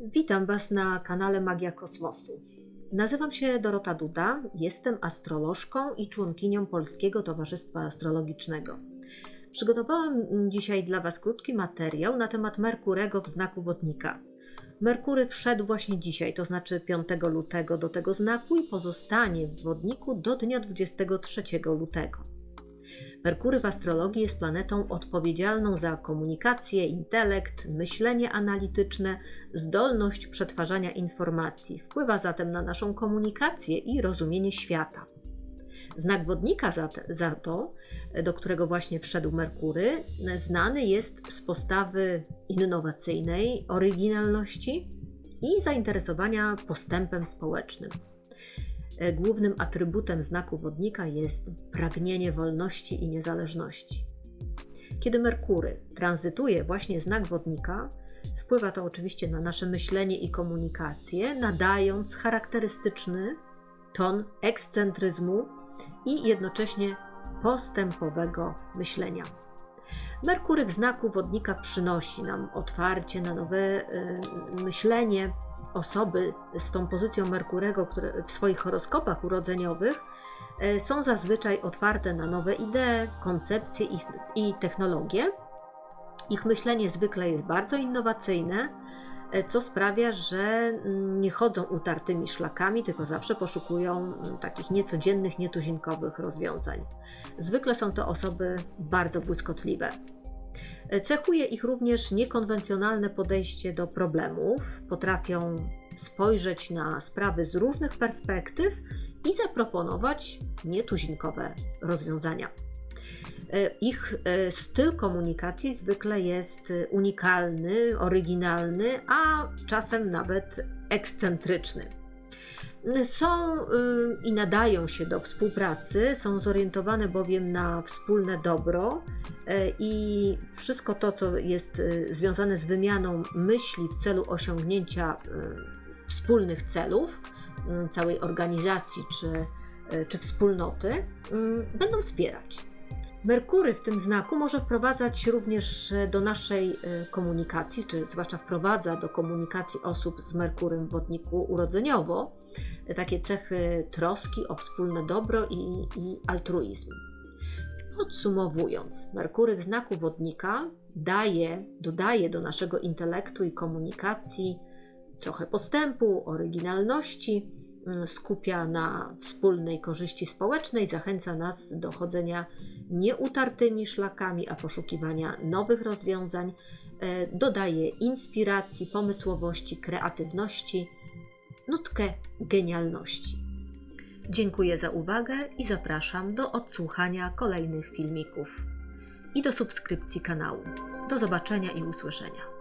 Witam Was na kanale Magia Kosmosu. Nazywam się Dorota Duda, jestem astrolożką i członkinią Polskiego Towarzystwa Astrologicznego. Przygotowałam dzisiaj dla Was krótki materiał na temat Merkurego w znaku wodnika. Merkury wszedł właśnie dzisiaj, to znaczy 5 lutego do tego znaku i pozostanie w wodniku do dnia 23 lutego. Merkury w astrologii jest planetą odpowiedzialną za komunikację, intelekt, myślenie analityczne, zdolność przetwarzania informacji. Wpływa zatem na naszą komunikację i rozumienie świata. Znak wodnika za, za to, do którego właśnie wszedł Merkury, znany jest z postawy innowacyjnej, oryginalności i zainteresowania postępem społecznym. Głównym atrybutem znaku wodnika jest pragnienie wolności i niezależności. Kiedy Merkury tranzytuje właśnie znak wodnika, wpływa to oczywiście na nasze myślenie i komunikację, nadając charakterystyczny ton ekscentryzmu i jednocześnie postępowego myślenia. Merkury w znaku wodnika przynosi nam otwarcie na nowe y, myślenie. Osoby z tą pozycją Merkurego, które w swoich horoskopach urodzeniowych y, są zazwyczaj otwarte na nowe idee, koncepcje i, i technologie. Ich myślenie zwykle jest bardzo innowacyjne, co sprawia, że nie chodzą utartymi szlakami, tylko zawsze poszukują takich niecodziennych, nietuzinkowych rozwiązań. Zwykle są to osoby bardzo błyskotliwe. Cechuje ich również niekonwencjonalne podejście do problemów, potrafią spojrzeć na sprawy z różnych perspektyw i zaproponować nietuzinkowe rozwiązania. Ich styl komunikacji zwykle jest unikalny, oryginalny, a czasem nawet ekscentryczny. Są i nadają się do współpracy, są zorientowane bowiem na wspólne dobro i wszystko to, co jest związane z wymianą myśli w celu osiągnięcia wspólnych celów całej organizacji czy, czy wspólnoty, będą wspierać. Merkury w tym znaku może wprowadzać również do naszej komunikacji, czy zwłaszcza wprowadza do komunikacji osób z Merkurem w wodniku urodzeniowo takie cechy troski o wspólne dobro i, i altruizm. Podsumowując, Merkury w znaku wodnika daje, dodaje do naszego intelektu i komunikacji trochę postępu, oryginalności, skupia na wspólnej korzyści społecznej, zachęca nas do chodzenia nieutartymi szlakami, a poszukiwania nowych rozwiązań, dodaje inspiracji, pomysłowości, kreatywności, nutkę genialności. Dziękuję za uwagę i zapraszam do odsłuchania kolejnych filmików i do subskrypcji kanału. Do zobaczenia i usłyszenia.